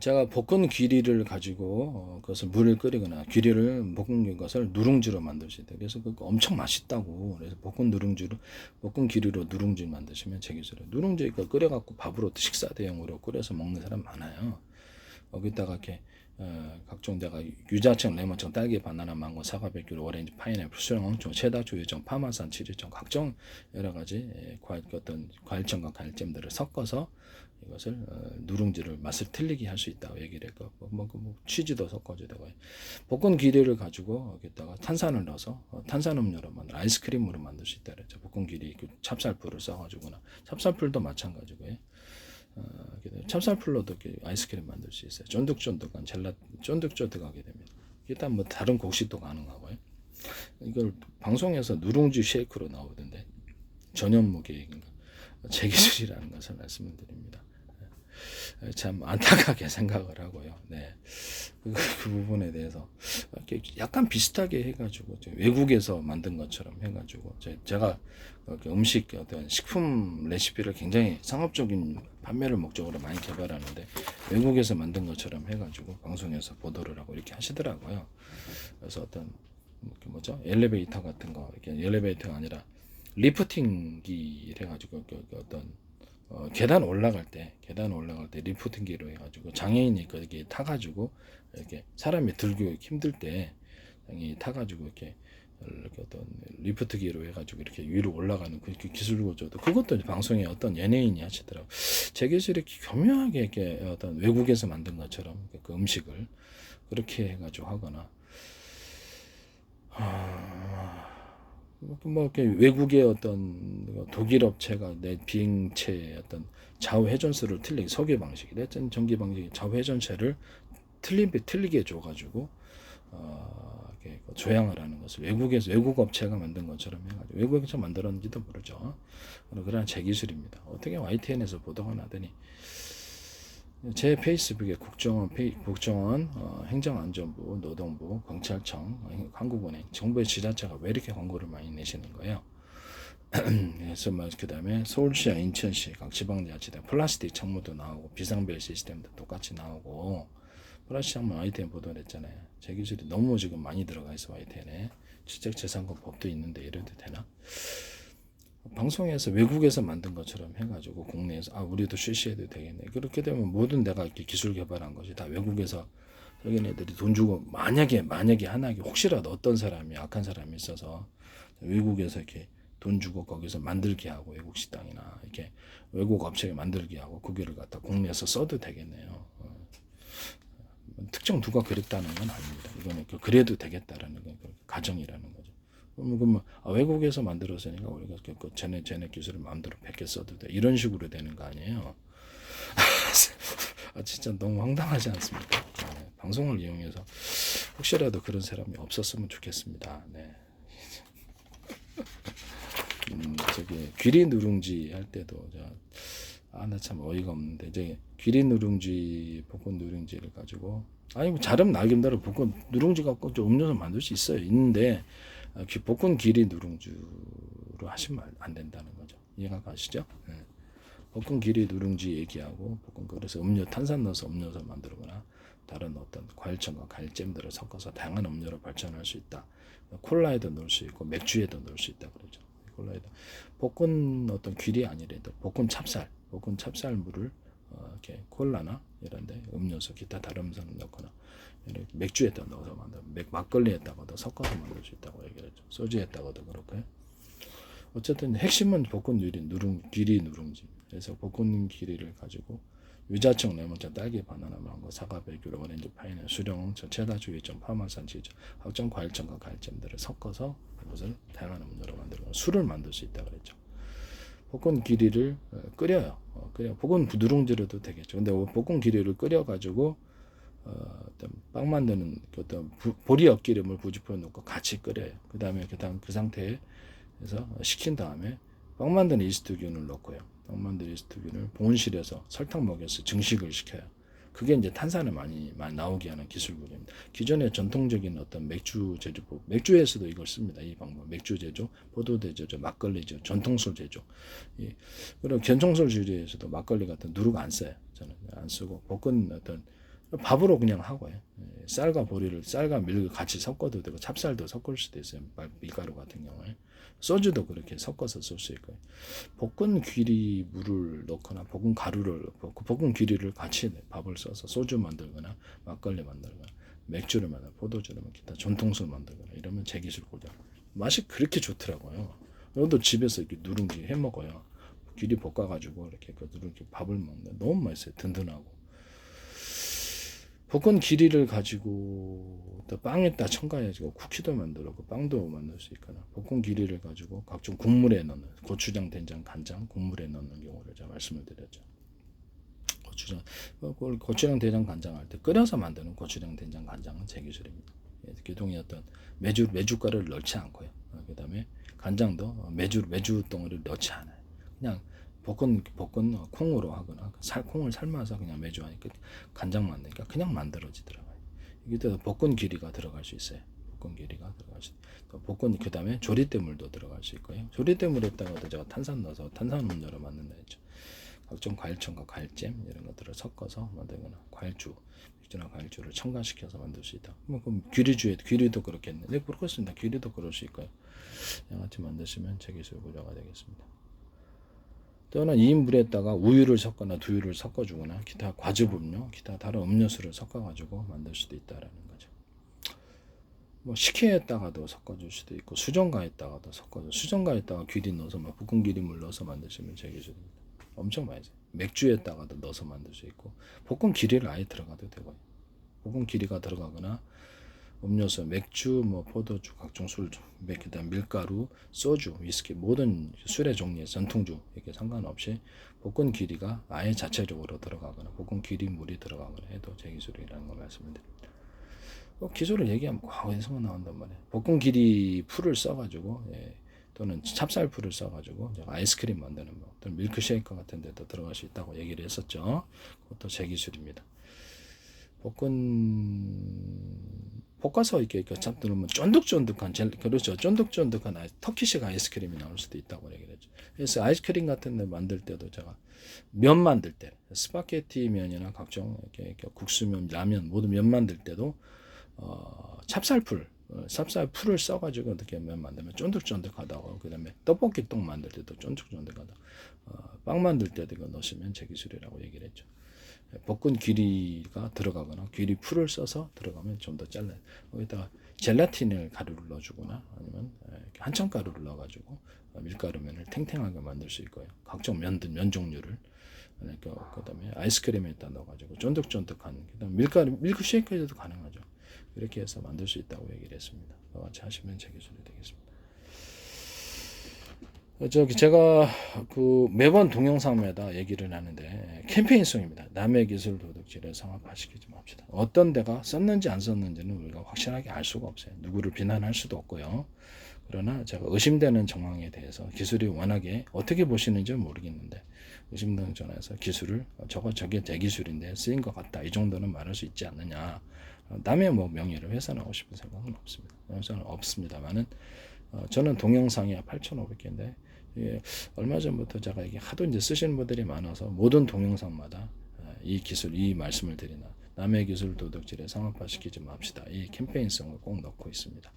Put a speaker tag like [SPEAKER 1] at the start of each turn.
[SPEAKER 1] 제가 볶은 귀리를 가지고 어, 그것을 물을 끓이거나 귀리를 볶은 것을 누룽지로 있다. 그래서 그거 엄청 맛있다고. 그래서 볶은 누룽지로 볶은 귀리로 누룽지 만드시면 제 기술에 누룽지 그 끓여갖고 밥으로 식사 대용으로 끓여서 먹는 사람 많아요. 거기다가 이렇게 어, 각종 내가 유자청, 레몬청, 딸기, 바나나, 망고, 사과, 백귤, 오렌지, 파인애플, 수령, 엉청, 체다, 주 유청, 파마산, 치즈청 각종 여러 가지 예, 과일 어떤 과일청과 과일잼들을 섞어서 이것을 어, 누룽지를 맛을 틀리게 할 수 있다고 얘기를 했고 뭐, 뭐, 뭐 치즈도 섞어줘야 되고 볶은 기리를 가지고 여기다가 탄산을 넣어서 어, 탄산음료로 만들 아이스크림으로 만들 수 있다 그랬죠. 볶은 기리 그 찹쌀풀을 써가지고나. 찹쌀풀도 마찬가지고요 어, 찹쌀풀로도 아이스크림 만들 수 있어요. 쫀득쫀득한 젤라 쫀득쫀득하게 됩니다 일단 뭐 다른 곡식도 가능하고요. 이걸 방송에서 누룽지 쉐이크로 나오던데 전현무 계획인가 제 기술이라는 것을 말씀을 드립니다. 예, 참 안타깝게 생각을 하고요. 네. 그, 그 부분에 대해서 약간 비슷하게 해가지고 저 외국에서 만든 것처럼 해가지고 제- 제가 음식 어떤 식품 레시피를 굉장히 상업적인 판매를 목적으로 많이 개발하는데 외국에서 만든 것처럼 해가지고 방송에서 보도를 하고 이렇게 하시더라고요. 그래서 어떤 그 뭐죠 엘리베이터 같은 거 이렇게 엘리베이터가 아니라 리프팅기 해가지고 그, 그 어떤 어, 계단 올라갈 때 계단 올라갈 때 리프팅기로 해가지고 장애인이 거기 타가지고 이렇게 사람이 들고 힘들 때 장애인이 타가지고 이렇게 이렇게 어떤 리프트기로 해가지고 이렇게 위로 올라가는 그 기술 구조도 그것도 방송에 어떤 연예인이 하시더라고. 제 기술이 교묘하게 이렇게 어떤 외국에서 만든 것처럼 그 음식을 그렇게 해가지고 하거나 아, 뭐 이렇게 외국의 어떤 독일 업체가 내 비행체의 어떤 좌우 회전수를 틀리게 석유 방식이 됐든 전기 방식이 좌우 회전체를 틀린 틀리게 해줘가지고 어, 그 조향을 하는 것을 외국에서 외국 업체가 만든 것처럼 해가지고 외국에서 만들었는지도 모르죠. 그런 제 기술입니다. 어떻게 YTN에서 보도가 나더니 제 페이스북에 국정원, 페이, 국정원, 어, 행정안전부, 노동부, 경찰청, 한국은행, 정부의 지자체가 왜 이렇게 광고를 많이 내시는 거예요? 그래서 뭐 그 다음에 서울시와 인천시 각 지방자치단 플라스틱 창문도 나오고 비상벨 시스템도 똑같이 나오고 플라스틱 창문 YTN 보도를 했잖아요. 제 기술이 너무 지금 많이 들어가 있어 YTN에 지적재산권 법도 있는데 이래도 되나? 방송에서 외국에서 만든 것처럼 해가지고 국내에서 아 우리도 실시해도 되겠네 그렇게 되면 모든 내가 이렇게 기술 개발한 것이 다 외국에서 여기네들이 돈 주고 만약에 만약에 하나에 혹시라도 어떤 사람이 악한 사람이 있어서 외국에서 이렇게 돈 주고 거기서 만들게 하고 외국 식당이나 이렇게 외국 업체에 만들게 하고 그거를 갖다 국내에서 써도 되겠네요. 어. 특정 누가 그랬다는 건 아닙니다. 이거는 그 그래도 되겠다라는 건그 가정이라는. 그러면 그러면 아, 외국에서 만들었으니까 우리가 그, 그 쟤네 쟤네 기술을 마음대로 베껴 써도 돼 이런 식으로 되는 거 아니에요? 아 진짜 너무 황당하지 않습니까? 네, 방송을 이용해서 혹시라도 그런 사람이 없었으면 좋겠습니다. 네. 음, 저기 귀리 누룽지 할 때도 아나 참 어이가 없는데 이제 귀리 누룽지 볶은 누룽지를 가지고 아니 뭐 자름 나김대로 볶은 누룽지 갖고 좀 음료수 만들 수 있어요 있는데 아, 귀- 볶은 귀리 누룽지로 하시면 안- 안 된다는 거죠 이해가 가시죠? 네. 볶은 귀리 누룽지 얘기하고 볶은 그래서 음료 탄산 넣어서 음료수 만들거나 다른 어떤 과일청과 과일잼들을 섞어서 다양한 음료로 발전할 수 있다. 콜라에도 넣을 수 있고 맥주에도 넣을 수 있다 그러죠. 콜라에도 볶은 어떤 귀리 아니래도 볶은 찹쌀, 볶은 찹쌀물을 어, 이렇게 콜라나 이런데 음료수 기타 다른 음료수 넣거나 이렇게 맥주에다 넣어서 만들, 맥 막걸리에다가도 섞어서 만들 수 있다고 얘기를 했죠. 소주에다가도 그렇고요. 어쨌든 핵심은 볶은 누리 누룽 귀리 누룽지. 그래서 볶은 귀리를 가지고 유자청, 레몬청, 딸기, 바나나, 망고, 사과, 베귤, 오렌지, 파인애플, 수령, 저 체다, 주의점, 파마산, 치즈, 확정 과일청과 과일잼들을 섞어서 이것을 다양한 음료로 만들고 술을 만들 수 있다 그랬죠. 볶은 기리를 어, 끓여요. 어, 끓여 볶은 누룽지로도 되겠죠. 근데 볶은 기리를 끓여 가지고 어, 어떤 빵 만드는 그 어떤 부, 보리엿 기름을 부지포에 넣고 같이 끓여요. 그 다음에 그 다음 그 상태에서 식힌 다음에 빵 만드는 이스트균을 넣고요. 빵 만드는 이스트균을 보온실에서 설탕 먹여서 증식을 시켜요. 그게 이제 탄산을 많이, 많이 나오게 하는 기술군입니다. 기존의 전통적인 어떤 맥주 제조법, 맥주에서도 이걸 씁니다. 이 방법. 맥주 제조, 포도대 제조, 막걸리 제조, 전통술 제조. 이, 그리고 견통술 주제에서도 막걸리 같은 누룩 안 써요. 저는 안 쓰고 볶은 어떤 밥으로 그냥 하고요. 예, 쌀과 보리를 쌀과 밀을 같이 섞어도 되고 찹쌀도 섞을 수도 있어요. 말- 밀가루 같은 경우에 소주도 그렇게 섞어서 쓸 수 있고요. 볶은 귀리 물을 넣거나 볶은 가루를 볶- 볶은 귀리를 같이 밥을 써서 소주 만들거나 막걸리 만들거나 맥주를 만들 포도주를 만들 기타 전통술 만들거나 이러면 제 기술 고려 맛이 그렇게 좋더라고요. 저도 집에서 이렇게 누룽지 해 먹어요. 귀리 볶아가지고 이렇게 그 누룽지 밥을 먹는데 너무 맛있어요. 든든하고. 볶은 기리를 가지고 또 빵에다 첨가해가지고 쿠키도 만들고 빵도 만들 수 있거나 볶은 기리를 가지고 각종 국물에 넣는 고추장, 된장, 간장 국물에 넣는 경우를 제가 말씀을 드렸죠. 고추장, 어, 그걸 고추장, 된장, 간장 할 때 끓여서 만드는 고추장, 된장, 간장은 제 기술입니다. 예, 기동의 어떤 메주 메주가루를 넣지 않고요. 어, 그다음에 간장도 메주 메주 덩어리를 넣지 않아요. 그냥 볶은 볶은 콩으로 하거나 살 콩을 삶아서 그냥 메주 하니까 간장 만드니까 그냥 만들어지더라고요. 또 볶은 길이가 들어갈 수 있어요. 볶은 길이가 들어갈 수. 또 볶은 그 다음에 조리대물도 들어갈 수 있고요. 조리대물에다가도 제가 탄산 넣어서 탄산 음료를 만든다 했죠. 각종 과일청과 과일잼 이런 것들을 섞어서 만들거나 과일주 맥주나 과일주를 첨가시켜서 만들 수 있다. 뭐 그럼 귀리주에 귀리도 그렇겠네. 네 그렇겠습니다. 귀리도 그럴 수 있고요. 양아치 만드시면 제 기술 고려가 되겠습니다. 또는 이 물에다가 우유를 섞거나 두유를 섞어주거나 기타 과즙 음료, 기타 다른 음료수를 섞어가지고 만들 수도 있다라는 거죠. 뭐 식혜에다가도 섞어줄 수도 있고 수정가에다가도 섞어줘. 수정가에다가 귀리 넣어서 막 볶은 기름을 넣어서 만드시면 제 기술입니다. 엄청 많이 써요. 맥주에다가도 넣어서 만들 수 있고 볶은 기리를 아예 들어가도 되고요. 볶은 기리가 들어가거나 음료수, 맥주, 뭐 포도주, 각종 술, 맥, 그다음 밀가루, 소주, 위스키 모든 술의 종류의 전통주 이렇게 상관없이 볶은 기리가 아예 자체적으로 들어가거나 볶은 기리 물이 들어가거나 해도 제 기술이라는 걸 말씀드립니다. 꼭 기술을 얘기하면 꼭 어디서 나온단 말이에요. 볶은 기리 풀을 써가지고 예, 또는 찹쌀 풀을 써가지고 아이스크림 만드는 뭐 또는 밀크쉐이커 같은 데도 들어갈 수 있다고 얘기를 했었죠. 그것도 제 기술입니다. 볶은 볶아서 이렇게 이렇게 잡 들으면 쫀득쫀득한 젤 그렇죠 쫀득쫀득한 아이, 터키식 아이스크림이 나올 수도 있다고 얘기를 했죠. 그래서 아이스크림 같은 데 만들 때도 제가 면 만들 때 스파게티 면이나 각종 이렇게, 이렇게 국수면 라면 모든 면 만들 때도 어, 찹쌀풀 어, 찹쌀풀을 써가지고 어떻게 면 만들면 쫀득쫀득하다고 그다음에 떡볶이 떡 만들 때도 쫀득쫀득하다 어, 빵 만들 때도 이거 넣으시면 제 기술이라고 얘기를 했죠. 볶은 귀리가 들어가거나 귀리 풀을 써서 들어가면 좀 더 잘라요. 거기다가 젤라틴을 가루를 넣어주거나 아니면 이렇게 한참 가루를 넣어가지고 밀가루면을 탱탱하게 만들 수 있고요. 각종 면들 면 종류를 그러니까 그다음에 아이스크림에다 넣어가지고 쫀득쫀득한 그다음 밀가루 밀크쉐이크에도 가능하죠. 이렇게 해서 만들 수 있다고 얘기를 했습니다. 같이 하시면 제 기술이 되겠습니다. 어, 저기 제가 그 매번 동영상마다 얘기를 하는데 캠페인성입니다. 남의 기술 도둑질에 성합화시키지 맙시다. 어떤 데가 썼는지 안 썼는지는 우리가 확실하게 알 수가 없어요. 누구를 비난할 수도 없고요. 그러나 제가 의심되는 정황에 대해서 기술이 워낙에 어떻게 보시는지 모르겠는데 의심되는 전에서 기술을 어, 저거 저게 제 기술인데 쓰인 것 같다 이 정도는 말할 수 있지 않느냐 어, 남의 뭐 명예를 훼손하고 싶은 생각은 없습니다. 훼손은 없습니다만은 어, 저는 동영상이 8,500개인데 예, 얼마 전부터 제가 이게 하도 이제 쓰시는 분들이 많아서 모든 동영상마다 어, 이 기술, 이 말씀을 드리나 남의 기술 도둑질에 상업화시키지 맙시다. 이 캠페인성을 꼭 넣고 있습니다.